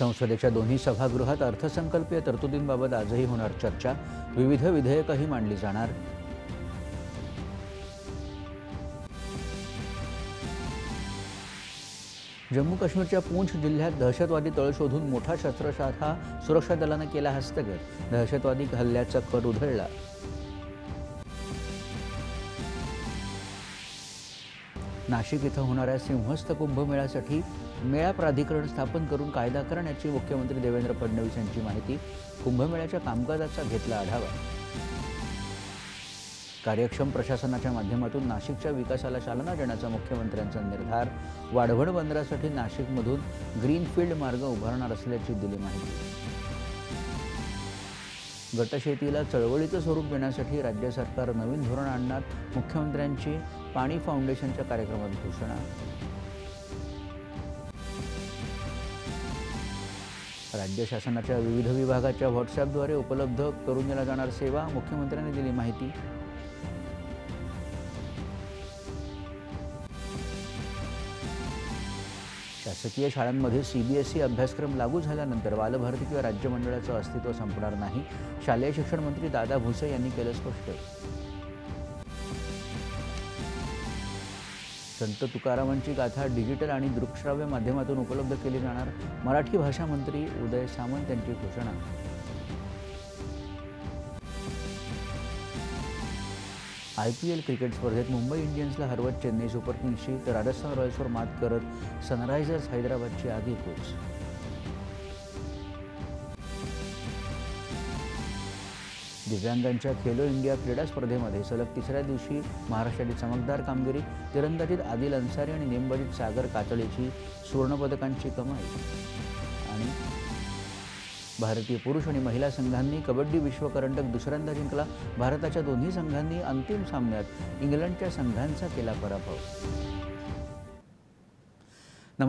संसदेच्या दोन्ही सभागृहात अर्थसंकल्पीय तरतुदींबाबत आजही होणार चर्चा. विविध विधेयकही मांडली जाणार. जम्मू काश्मीरच्या पूंछ जिल्ह्यात दहशतवादी तळ शोधून मोठा शस्त्रसाठा सुरक्षा दलानं केला हस्तगत. दहशतवादी हल्ल्याचा कर उधळला. नाशिक इथं होणाऱ्या सिंहस्थ कुंभमेळ्यासाठी मेळा प्राधिकरण स्थापन करून कायदा करण्याची मुख्यमंत्री देवेंद्र फडणवीस यांची माहिती कुंभमेळ्याच्या कामकाजाचा घेतला आढावा. कार्यक्षम प्रशासनाच्या माध्यमातून नाशिकच्या विकासाला चालना देण्याचा मुख्यमंत्र्यांचा निर्धार वाढवण बंदरासाठी नाशिकमधून ग्रीनफील्ड मार्ग उभारणार असल्याची दिली माहिती. गटशेतीला चळवळीचं स्वरूप देण्यासाठी राज्य सरकार नवीन धोरण आणणार मुख्यमंत्र्यांची पाणी फाउंडेशनच्या कार्यक्रमात घोषणा. राज्य शासनाच्या विविध विभागाच्या व्हॉट्सॲपद्वारे उपलब्ध करून दिला जाणार सेवा मुख्यमंत्र्यांनी दिली माहिती. शासकीय शाळांमध्ये सी बी एस ई अभ्यासक्रम लागू झाल्यानंतर बालभारती किंवा राज्य मंडळाचं अस्तित्व संपणार नाही. शालेय शिक्षण मंत्री दादा भुसे यांनी केलं स्पष्ट. संत तुकारामांची गाथा डिजिटल आणि दृकश्राव्य माध्यमातून उपलब्ध केली जाणार. मराठी भाषा मंत्री उदय सामंत यांची घोषणा. आय पी एल क्रिकेट स्पर्धेत मुंबई इंडियन्सला हरवत चेन्नई सुपर किंग्सची तर राजस्थान रॉयल्सवर मात करत सनरायझर्स हैदराबादची आगीकूच दिव्यांगांच्या खेलो इंडिया क्रीडा स्पर्धेमध्ये सलग तिसऱ्या दिवशी महाराष्ट्राची चमकदार कामगिरी तिरंदाजीत आदिल अन्सारी आणि नेमबाजीत सागर कातळीची सुवर्णपदकांची कमाई. भारतीय पुरुष आणि महिला संघांनी कबड्डी विश्वकरंडक दुसऱ्यांदा जिंकला. भारताच्या दोन्ही संघांनी अंतिम सामन्यात इंग्लंडच्या संघांचा केला पराभव.